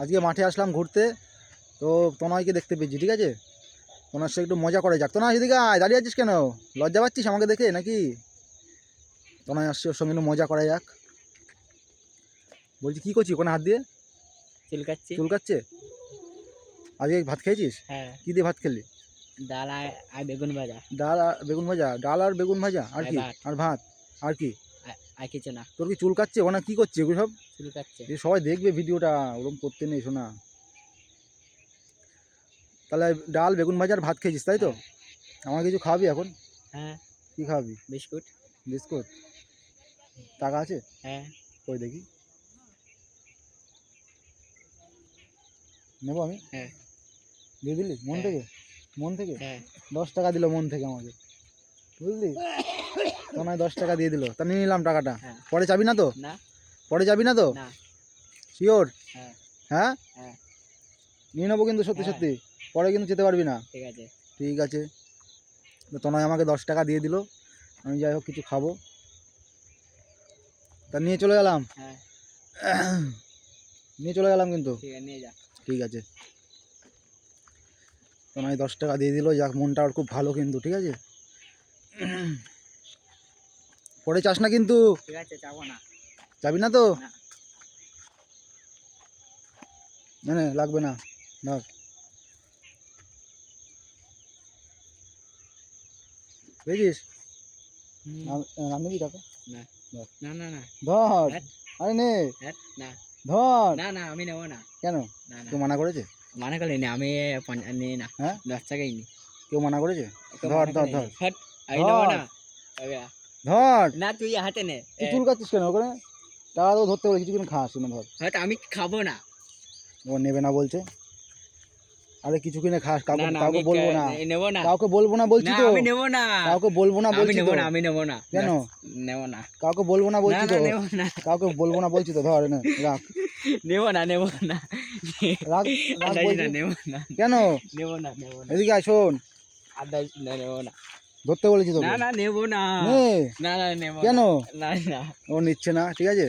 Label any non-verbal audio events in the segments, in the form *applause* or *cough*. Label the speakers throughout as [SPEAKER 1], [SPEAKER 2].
[SPEAKER 1] আজকে মাঠে আসলাম ঘুরতে তো তনয়কে দেখতে পেয়েছি ঠিক আছে? তোনার সাথে একটু মজা করা যাক। তোনা এদিকে আয় দাঁড়িয়ে আছিস কেন? লজ্জা পাচ্ছিস আমাকে দেখে নাকি? তনয় আসছে ওর সঙ্গে একটু মজা করা যাক। বলছি কী করছি কোনো হাত দিয়ে?
[SPEAKER 2] চুলকাচ্ছি
[SPEAKER 1] চুলকাচ্ছে আজকে ভাত খেয়েছিস?
[SPEAKER 2] হ্যাঁ।
[SPEAKER 1] কী দিয়ে ভাত খেলি?
[SPEAKER 2] ডাল আর বেগুন ভাজা।
[SPEAKER 1] ডাল আর বেগুন ভাজা ডাল আর বেগুন ভাজা আর কি? আর ভাত আর কি?
[SPEAKER 2] আর- আর কিছু না।
[SPEAKER 1] তোর কি চুলকাচ্ছে ওনা কি করছে এগুলো সব?
[SPEAKER 2] চুলকাচ্ছে
[SPEAKER 1] এ সবাই দেখবে ভিডিওটা ওরকম করতে নেই শোনা তাহলে ডাল বেগুন ভাজা আর ভাত খেয়েছিস তাই তো? আমার কিছু খাওয়াবি এখন?
[SPEAKER 2] হ্যাঁ।
[SPEAKER 1] কি খাওয়াবি?
[SPEAKER 2] বিস্কুট।
[SPEAKER 1] বিস্কুট? টাকা আছে?
[SPEAKER 2] হ্যাঁ।
[SPEAKER 1] ওই দেখি। নেব আমি?
[SPEAKER 2] হ্যাঁ।
[SPEAKER 1] দিয়ে দিলি? মন
[SPEAKER 2] হ্যাঁ।
[SPEAKER 1] থেকে? মন থেকে?
[SPEAKER 2] হ্যাঁ।
[SPEAKER 1] দশ টাকা দিল মন থেকে আমাকে। বুঝলি? *coughs* তো নয় দশ টাকা দিয়ে দিল। তা নিয়ে নিলাম টাকাটা।
[SPEAKER 2] হ্যাঁ।
[SPEAKER 1] পরে যাবি না তো? পরে যাবি না তো? শিওর
[SPEAKER 2] হ্যাঁ।
[SPEAKER 1] হ্যাঁ?
[SPEAKER 2] হ্যাঁ।
[SPEAKER 1] নিয়ে নেব কিন্তু সত্যি। সত্যি। পরে কিন্তু যেতে পারবি না।
[SPEAKER 2] ঠিক আছে।
[SPEAKER 1] ঠিক আছে। তনয় আমাকে দশ টাকা দিয়ে দিল। আমি যাই হোক কিছু খাব। তা নিয়ে চলে গেলাম। নিয়ে চলে গেলাম কিন্তু।
[SPEAKER 2] ঠিক আছে নিয়ে যা।
[SPEAKER 1] ঠিক আছে। তনয় দশ টাকা দিয়ে দিল। যাক মনটা ওর খুব ভালো কিন্তু ঠিক আছে? পরে চাস না কিন্তু।
[SPEAKER 2] ঠিক আছে যাব না।
[SPEAKER 1] যাবি না তো?
[SPEAKER 2] না।
[SPEAKER 1] না লাগবে না। ধর। বুঝিস নাম নিবি টাকা
[SPEAKER 2] না। না না
[SPEAKER 1] ধর। আরে নে।
[SPEAKER 2] না।
[SPEAKER 1] ধর।
[SPEAKER 2] না না আমি নেব না।
[SPEAKER 1] কেন? কেউ মানা করেছে?
[SPEAKER 2] মানে করলি না আমি নিই না
[SPEAKER 1] হ্যাঁ?
[SPEAKER 2] দশ টাকাই নি।
[SPEAKER 1] কেউ মানা করেছে? ধর, ধর, ধর।
[SPEAKER 2] আমি নেব না। ওকে,
[SPEAKER 1] ধর।
[SPEAKER 2] না তুই হাতে নে।
[SPEAKER 1] তুই চুল কাটছিস কেন ওখানে? টাকা তো ধরতে বলে কিছুক্ষণ খাস না ধর।
[SPEAKER 2] হয়তো আমি খাব না।
[SPEAKER 1] ও নেবে না বলছে। আরে কিছু কিনে খাস কাউকে কাউকে বলব না।
[SPEAKER 2] নেব না।
[SPEAKER 1] কাউকে বলব না বলছি তো।
[SPEAKER 2] আমি নেব না।
[SPEAKER 1] কাউকে বলব না বলছি তো।
[SPEAKER 2] আমি নেব না।
[SPEAKER 1] কেন?
[SPEAKER 2] নেব না।
[SPEAKER 1] কাউকে বলব না বলছি তো। কাউকে বলব না বলছি তো ধর রাখ।
[SPEAKER 2] নেব না নেব না।
[SPEAKER 1] রাখ রাখ বলছি।
[SPEAKER 2] না নেব না।
[SPEAKER 1] কেন?
[SPEAKER 2] নেব না নেব না।
[SPEAKER 1] এদিকে আয় শোন।
[SPEAKER 2] নেব না।
[SPEAKER 1] ধরতে বলেছি তো
[SPEAKER 2] না না নেব না।
[SPEAKER 1] না।
[SPEAKER 2] না নেব
[SPEAKER 1] কেন?
[SPEAKER 2] না না।
[SPEAKER 1] ও নিচ্ছে না ঠিক আছে?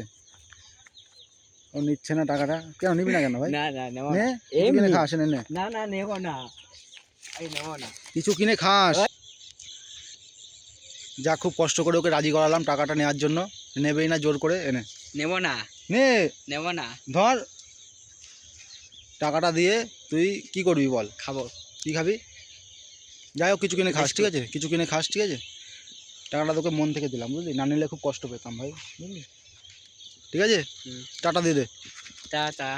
[SPEAKER 1] ও নিচ্ছে না টাকাটা। কেন নিবি না কেন ভাই?
[SPEAKER 2] না না নেব
[SPEAKER 1] না। কিনে খাস নে
[SPEAKER 2] না। না নেব না। এই নেব না।
[SPEAKER 1] কিছু কিনে খাস। যা খুব কষ্ট করে ওকে রাজি করালাম টাকাটা নেওয়ার জন্য। নেবেই না জোর করে এনে
[SPEAKER 2] নেব না।
[SPEAKER 1] নে।
[SPEAKER 2] নেব না।
[SPEAKER 1] ধর। টাকাটা দিয়ে তুই কি করবি বল?
[SPEAKER 2] খাব।
[SPEAKER 1] কি খাবি? যাই হোক কিছু কিনে খাস ঠিক আছে? কিছু কিনে খাস ঠিক আছে? টাকাটা তোকে মন থেকে দিলাম বুঝলি? না নিলে খুব কষ্ট পেতাম ভাই বুঝলি? ঠিক আছে? টাটা দিয়ে দে।
[SPEAKER 2] টাটা।